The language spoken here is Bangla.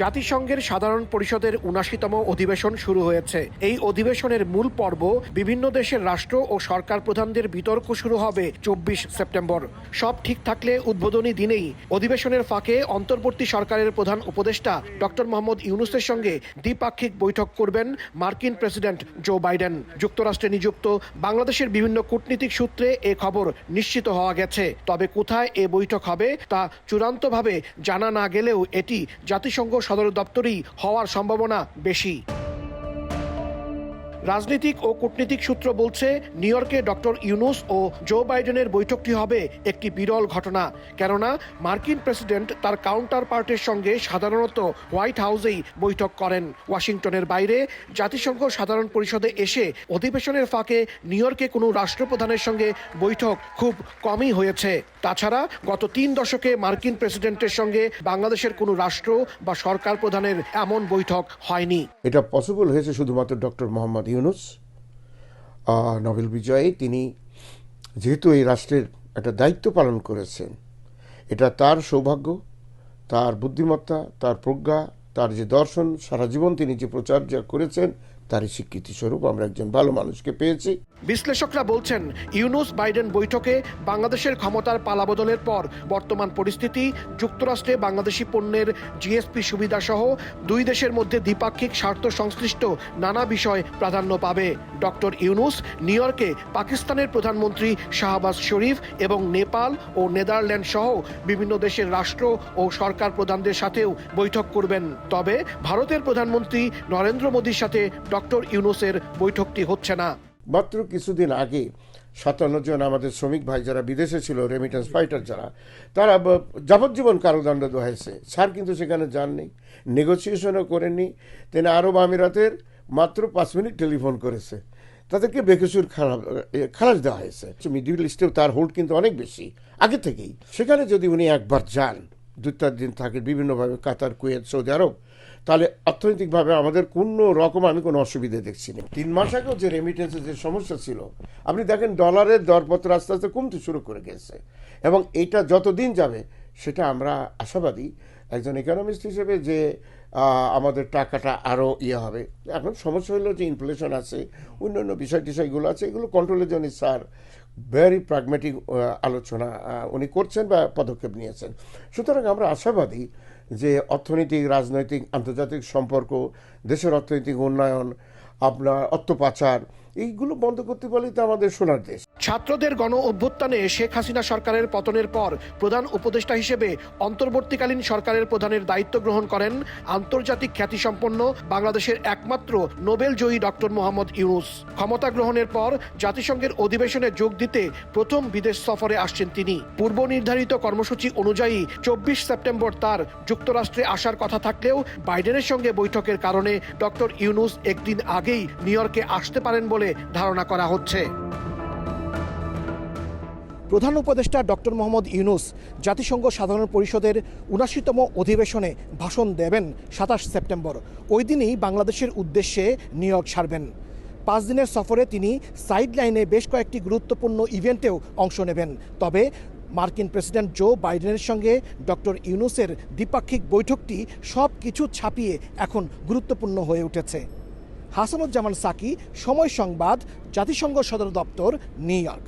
জাতিসংঘের সাধারণ পরিষদের উনাশিতম অধিবেশন শুরু হয়েছে। এই অধিবেশনের মূল পর্ব বিভিন্ন দেশের রাষ্ট্র ও সরকার প্রধানদের বিতর্ক শুরু হবে চব্বিশ সেপ্টেম্বর। সব ঠিক থাকলে উদ্বোধনী দিনেই অধিবেশনের ফাঁকে অন্তর্বর্তী সরকারের প্রধান উপদেষ্টা ডক্টর মোহাম্মদ ইউনুসের সঙ্গে দ্বিপাক্ষিক বৈঠক করবেন মার্কিন প্রেসিডেন্ট জো বাইডেন। যুক্তরাষ্ট্রে নিযুক্ত বাংলাদেশের বিভিন্ন কূটনীতিক সূত্রে এ খবর নিশ্চিত হওয়া গেছে। তবে কোথায় এ বৈঠক হবে তা চূড়ান্তভাবে জানা না গেলেও এটি জাতিসংঘ সদর দপ্তরেই হওয়ার সম্ভাবনা বেশি। রাজনৈতিক ও কূটনীতিক সূত্র বলছে, নিউ ইয়র্কে ডক্টর ইউনুস ও জো বাইডেনের বৈঠকটি হবে একটি বিরল ঘটনা। কেননা, মার্কিন প্রেসিডেন্ট তার কাউন্টার পার্টের সঙ্গে সাধারণত হোয়াইট হাউসেই বৈঠক করেন। ওয়াশিংটনের বাইরে, জাতিসংঘ সাধারণ পরিষদে এসে অধিবেশনের ফাঁকে নিউ ইয়র্কে কোনো রাষ্ট্রপ্রধানের সঙ্গে বৈঠক খুব কমই হয়েছে। তাছাড়া, গত তিন দশকে মার্কিন প্রেসিডেন্টের সঙ্গে বাংলাদেশের কোনো রাষ্ট্র বা সরকার প্রধানের এমন বৈঠক হয়নি। এটা পসিবল হয়েছে শুধুমাত্র ডক্টর মোহাম্মদ ইউনুস নোবেল বিজয়ে। তিনি যেহেতু এই রাষ্ট্রের একটা দায়িত্ব পালন করেছেন, এটা তার সৌভাগ্য, তার বুদ্ধিমত্তা, তার প্রজ্ঞা, তার যে দর্শন, সারা জীবন তিনি যে প্রচার যা করেছেন, তারই স্বীকৃতি স্বরূপ আমরা একজন ভালো মানুষকে পেয়েছি। বিশ্লেষকরা বলছেন, ইউনুস বাইডেন বৈঠকে বাংলাদেশের ক্ষমতার পালাবদলের পর বর্তমান পরিস্থিতি, যুক্তরাষ্ট্রে বাংলাদেশি পণ্যের জিএসপি সুবিধা সহ দুই দেশের মধ্যে দ্বিপাক্ষিক স্বার্থ সংশ্লিষ্ট নানা বিষয় প্রাধান্য পাবে। ডক্টর ইউনুস নিউ ইয়র্কে পাকিস্তানের প্রধানমন্ত্রী শাহবাজ শরীফ এবং নেপাল ও নেদারল্যান্ড সহ বিভিন্ন দেশের রাষ্ট্র ও সরকার প্রধানদের সাথেও বৈঠক করবেন। তবে ভারতের প্রধানমন্ত্রী নরেন্দ্র মোদীর সাথে ডক্টর ইউনুসের বৈঠকটি হচ্ছে না। মাত্র কিছুদিন আগে সাতান্ন জন আমাদের শ্রমিক ভাই যারা বিদেশে ছিল রেমিটেন্স ফাইটার যারা, তারা যাবজ্জীবন কারাদণ্ড দোহাইছে। স্যার কিন্তু সেখানে যাননি নেগোসিয়েশনও করেননি। তিনি আরব আমিরাতের মাত্র পাঁচ মিনিট টেলিফোন করেছে। তাদেরকে বেকসুর খারাপ খালাস দেওয়া হয়েছে। মিডিল ইস্টেও তার হোল্ড কিন্তু অনেক বেশি, আগে থেকেই। সেখানে যদি উনি একবার যান দু চার দিন থাকে, বিভিন্নভাবে কাতার, কুয়েত, সৌদি আরব। তাহলে অর্থনৈতিকভাবে আমাদের কোনো রকম আমি কোনো অসুবিধা দেখছি না। তিন মাস আগেও যে রেমিটেন্সের যে সমস্যা ছিল, আপনি দেখেন ডলারের দরপত্র আস্তে আস্তে কমতে শুরু করে গেছে। এবং এটা যতদিন যাবে, সেটা আমরা আশাবাদী একজন ইকোনমিস্ট হিসেবে যে আমাদের টাকাটা আরও ইয়ে হবে। এখন সমস্যা হলো যে ইনফ্লেশন আছে, অন্যান্য বিষয় টিষয়গুলো আছে, এগুলো কন্ট্রোলের জন্য স্যার ভেরি প্রাগমেটিক আলোচনা উনি করছেন বা পদক্ষেপ নিয়েছেন। সুতরাং আমরা আশাবাদী যে অর্থনৈতিক, রাজনৈতিক, আন্তর্জাতিক সম্পর্ক, দেশের অর্থনৈতিক উন্নয়ন, আপনার অর্থ পাচার এইগুলো বন্ধ করতে পারলেই তো আমাদের সোনার দেশ। ছাত্রদের গণ অভ্যুত্থানে শেখ হাসিনা সরকারের পতনের পর প্রধান উপদেষ্টা হিসেবে অন্তর্বর্তীকালীন সরকারের প্রধানের দায়িত্ব গ্রহণ করেন আন্তর্জাতিক খ্যাতিসম্পন্ন বাংলাদেশের একমাত্র নোবেল জয়ী ডক্টর মোহাম্মদ ইউনুস। ক্ষমতা গ্রহণের পর জাতিসংঘের অধিবেশনে যোগ দিতে প্রথম বিদেশ সফরে আসছেন তিনি। পূর্ব নির্ধারিত কর্মসূচি অনুযায়ী চব্বিশ সেপ্টেম্বর তার যুক্তরাষ্ট্রে আসার কথা থাকলেও বাইডেনের সঙ্গে বৈঠকের কারণে ডক্টর ইউনুস একদিন আগেই নিউ ইয়র্কে আসতে পারেন বলে ধারণা করা হচ্ছে। প্রধান উপদেষ্টা ডক্টর মোহাম্মদ ইউনুস জাতিসংঘ সাধারণ পরিষদের উনাশিতম অধিবেশনে ভাষণ দেবেন সাতাশ সেপ্টেম্বর। ওই দিনই বাংলাদেশের উদ্দেশ্যে নিউ ইয়র্ক ছাড়বেন পাঁচ দিনের সফরে তিনি সাইড লাইনে বেশ কয়েকটি গুরুত্বপূর্ণ ইভেন্টেও অংশ নেবেন। তবে মার্কিন প্রেসিডেন্ট জো বাইডেনের সঙ্গে ডক্টর ইউনুসের দ্বিপাক্ষিক বৈঠকটি সব কিছু ছাপিয়ে এখন গুরুত্বপূর্ণ হয়ে উঠেছে। হাসানুজ্জামান সাকি সময় সংবাদ জাতিসংঘ সদর দপ্তর নিউ ইয়র্ক।